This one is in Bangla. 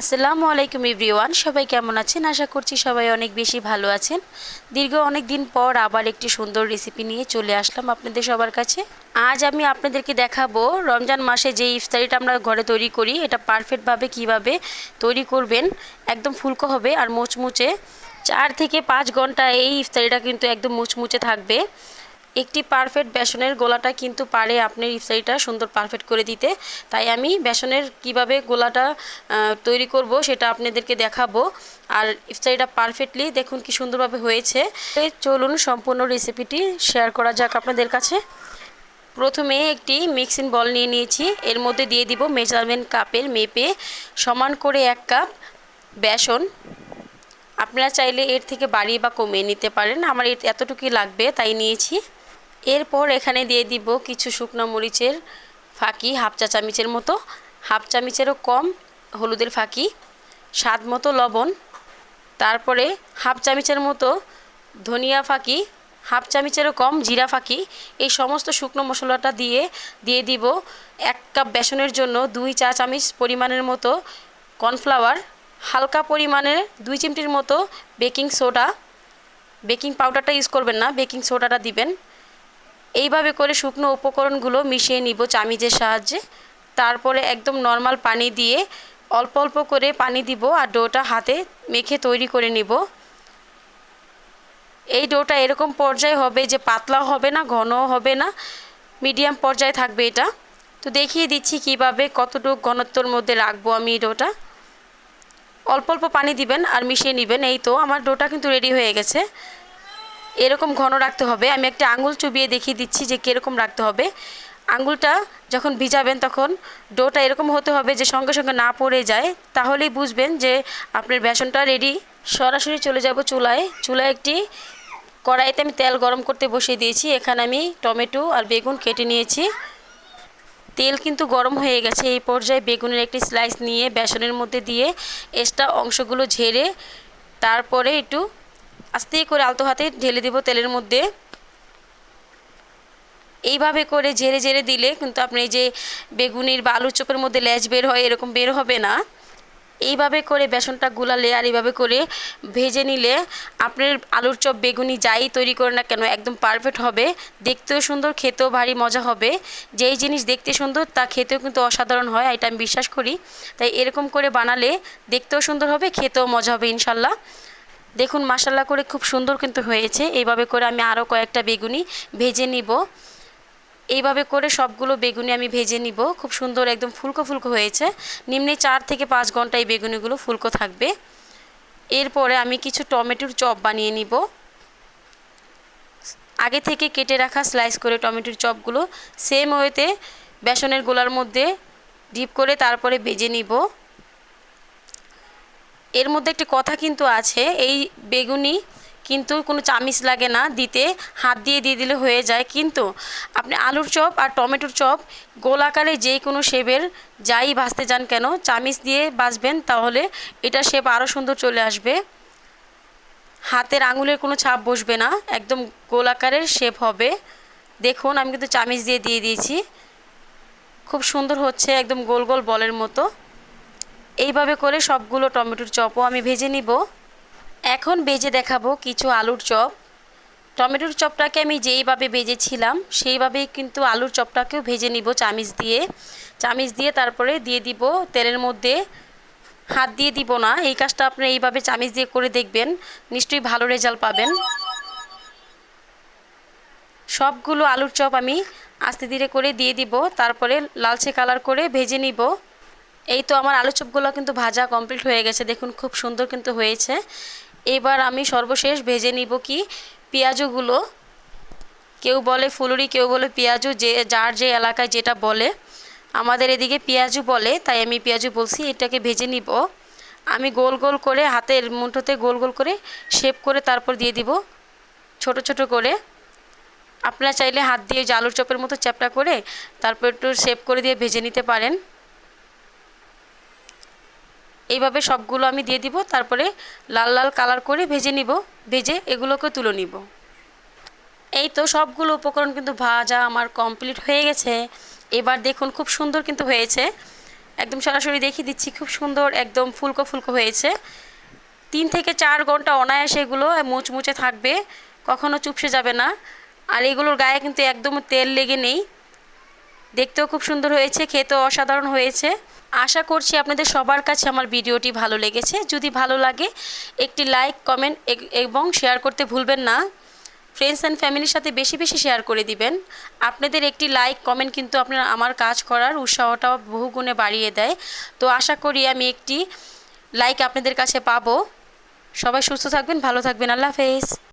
আসসালামু আলাইকুম এভরিওয়ান, সবাই কেমন আছেন? আশা করছি সবাই অনেক বেশি ভালো আছেন। দীর্ঘ অনেক দিন পর আবার একটি সুন্দর রেসিপি নিয়ে চলে আসলাম আপনাদের সবার কাছে। আজ আমি আপনাদেরকে দেখাবো রমজান মাসে যে ইফতারিটা আমরা ঘরে তৈরি করি, এটা পারফেক্টভাবে কীভাবে তৈরি করবেন, একদম ফুলকো হবে আর মুচমুচে। চার থেকে পাঁচ ঘণ্টা এই ইফতারিটা কিন্তু একদম মুচমুচে থাকবে। একটি পারফেক্ট বেসনের গোলাটা কিন্তু পারে আপনার ইফতারিটা সুন্দর পারফেক্ট করে দিতে। তাই আমি বেসনের কীভাবে গোলাটা তৈরি করব সেটা আপনাদেরকে দেখাবো। আর ইফতারিটা পারফেক্টলি দেখুন কি সুন্দরভাবে হয়েছে। চলুন সম্পূর্ণ রেসিপিটি শেয়ার করা যাক আপনাদের কাছে। প্রথমে একটি মিক্সিং বল নিয়ে নিয়েছি। এর মধ্যে দিয়ে দিব মেজারমেন্ট কাপের মেপে সমান করে এক কাপ বেসন। আপনারা চাইলে এর থেকে বাড়িয়ে বা কমিয়ে নিতে পারেন। আমার এতটুকুই লাগবে তাই নিয়েছি। এরপর এখানে দিয়ে দিব কিছু শুকনো মরিচের ফাঁকি, হাফ চা চামিচের মতো। হাফ চামিচেরও কম হলুদের ফাঁকি, স্বাদ মতো লবণ। তারপরে হাফ চামিচের মতো ধনিয়া ফাঁকি, হাফ চামিচেরও কম জিরা ফাঁকি। এই সমস্ত শুকনো মশলাটা দিয়ে দিয়ে দিব এক কাপ বেসনের জন্য দুই চা চামচ পরিমাণের মতো কর্নফ্লাওয়ার, হালকা পরিমাণে দুই চিমটির মতো বেকিং সোডা। বেকিং পাউডারটা ইউজ করবেন না, বেকিং সোডাটা দিবেন। এইভাবে করে শুকনো উপকরণগুলো মিশিয়ে নিব চামিজের সাহায্যে। তারপরে একদম নর্মাল পানি দিয়ে অল্প অল্প করে পানি দিব আর ডোটা হাতে মেখে তৈরি করে নিব। এই ডোটা এরকম পর্যায়ে হবে যে পাতলা হবে না ঘন হবে না মিডিয়াম পর্যায়ে থাকবে এটা। তো দেখিয়ে দিচ্ছি কীভাবে কতটুকু ঘনত্বর মধ্যে রাখব আমি ডোটা। অল্প অল্প পানি দিবেন আর মিশিয়ে নেবেন। এই তো, আমার ডোটা কিন্তু রেডি হয়ে গেছে। এরকম ঘন রাখতে হবে। আমি একটা আঙুল চুবিয়ে দেখিয়ে দিচ্ছি যে কীরকম রাখতে হবে। আঙুলটা যখন ভিজাবেন তখন ডোটা এরকম হতে হবে যে সঙ্গে সঙ্গে না পড়ে যায়। তাহলেই বুঝবেন যে আপনার বেসনটা রেডি সরাসরি চলে যাব চুলায়। চুলায় একটি কড়াইতে আমি তেল গরম করতে বসিয়ে দিয়েছি। এখানে আমি টমেটো আর বেগুন কেটে নিয়েছি। তেল কিন্তু গরম হয়ে গেছে। এই পর্যায়ে বেগুনের একটি স্লাইস নিয়ে বেসনের মধ্যে দিয়ে এক্সট্রা অংশগুলো ঝেড়ে তারপরে একটু আস্তে করে আলতো হাতে ঢেলে দিব তেলের মধ্যে। এইভাবে করে ঝেড়ে ঝেড়ে দিলে কিন্তু আপনি যে বেগুনির বা আলুর চোপের মধ্যে ল্যাচ বের হয়, এরকম বের হবে না। এইভাবে করে বেসনটা গুলালে আর এইভাবে করে ভেজে নিলে আপনার আলুর চপ, বেগুনি যাই তৈরি করে না কেন একদম পারফেক্ট হবে। দেখতেও সুন্দর, খেতেও ভারী মজা হবে। যেই জিনিস দেখতে সুন্দর তা খেতেও কিন্তু অসাধারণ হয়, এটা আমি বিশ্বাস করি। তাই এরকম করে বানালে দেখতেও সুন্দর হবে, খেতেও মজা হবে ইনশাল্লাহ। দেখুন মাসাল্লা করে খুব সুন্দর কিন্তু হয়েছে। এইভাবে করে আমি আরও কয়েকটা বেগুনি ভেজে নিব। এইভাবে করে সবগুলো বেগুনি আমি ভেজে নিব। খুব সুন্দর একদম ফুলকো ফুলকো হয়েছে। নিম্নে চার থেকে পাঁচ ঘণ্টা এই বেগুনিগুলো ফুলকো থাকবে। এরপরে আমি কিছু টমেটোর চপ বানিয়ে নিব। আগে থেকে কেটে রাখা স্লাইস করে টমেটোর চপগুলো সেম ওয়েতে বেসনের গোলার মধ্যে ডিপ করে তারপরে ভেজে নিব। এর মধ্যে একটি কথা কিন্তু আছে, এই বেগুনি কিন্তু কোনো চামিচ লাগে না, দিতে হাত দিয়ে দিয়ে দিলে হয়ে যায়। কিন্তু আপনি আলুর চপ আর টমেটোর চপ গোল আকারে যে কোনো শেপের যাই ভাজতে যান কেন, চামিচ দিয়ে ভাজবেন তাহলে এটা শেপ আরও সুন্দর চলে আসবে। হাতের আঙুলের কোনো ছাপ বসবে না, একদম গোল আকারের শেপ হবে। দেখুন, আমি কিন্তু চামিচ দিয়ে দিয়ে দিয়েছি। খুব সুন্দর হচ্ছে, একদম গোল গোল বলের মতো। এইভাবে করে সবগুলো টমেটোর চপও আমি ভেজে নিব। এখন ভেজে দেখাবো কিছু আলুর চপ। টমেটোর চপটাকে আমি যেইভাবে ভেজেছিলাম, সেইভাবেই কিন্তু আলুর চপটাকেও ভেজে নিব চামিচ দিয়ে। চামিচ দিয়ে তারপরে দিয়ে দিব তেলের মধ্যে। হাত দিয়ে দিব না, এই কাজটা আপনি এইভাবে চামিচ দিয়ে করে দেখবেন, নিশ্চয়ই ভালো রেজাল্ট পাবেন। সবগুলো আলুর চপ আমি আস্তে ধীরে করে দিয়ে দিব, তারপরে লালচে কালার করে ভেজে নিব। এই তো আমার আলু চপগুলো কিন্তু ভাজা কমপ্লিট হয়ে গেছে। দেখুন, খুব সুন্দর কিন্তু হয়েছে। এবার আমি সর্বশেষ ভেজে নিব কি? পেঁয়াজগুলো। কেউ বলে ফুলুরি, কেউ বলে পেঁয়াজু, যে যার যে এলাকায় যেটা বলে। আমাদের এদিকে পেঁয়াজু বলে, তাই আমি পেঁয়াজু বলছি, এটাকে ভেজে নিব। আমি গোল গোল করে হাতের মুঠোতে গোল গোল করে শেপ করে তারপর দিয়ে দিব। ছোট ছোট করে। আপনারা চাইলে হাত দিয়ে যে আলুর চপের মতো চ্যাপটা করে তারপর একটু শেপ করে দিয়ে ভেজে নিতে পারেন। এইভাবে সবগুলো আমি দিয়ে দিব, তারপরে লাল লাল কালার করে ভেজে নিব, ভেজে এগুলোকে তুলে নিব। এই তো সবগুলো উপকরণ কিন্তু ভাজা আমার কমপ্লিট হয়ে গেছে। এবার দেখুন খুব সুন্দর কিন্তু হয়েছে। একদম সরাসরি দেখিয়ে দিচ্ছি, খুব সুন্দর একদম ফুলকো ফুলকো হয়েছে। তিন থেকে চার ঘণ্টা অনায়াসে এগুলো মুচমুচে থাকবে, কখনো চুপসে যাবে না। আর এগুলোর গায়ে কিন্তু একদম তেল লেগে নেই। দেখতেও খুব সুন্দর হয়েছে, খেতেও অসাধারণ হয়েছে। আশা করছি আপনাদের সবার কাছে আমার ভিডিওটি ভালো লেগেছে। যদি ভালো লাগে, একটি লাইক, কমেন্ট এবং শেয়ার করতে ভুলবেন না। ফ্রেন্ডস অ্যান্ড ফ্যামিলির সাথে বেশি বেশি শেয়ার করে দিবেন। আপনাদের একটি লাইক, কমেন্ট কিন্তু আপনার, আমার কাজ করার উৎসাহটা বহুগুণে বাড়িয়ে দেয়। তো আশা করি আমি একটি লাইক আপনাদের কাছে পাবো। সবাই সুস্থ থাকবেন, ভালো থাকবেন। আল্লাহ হাফেজ।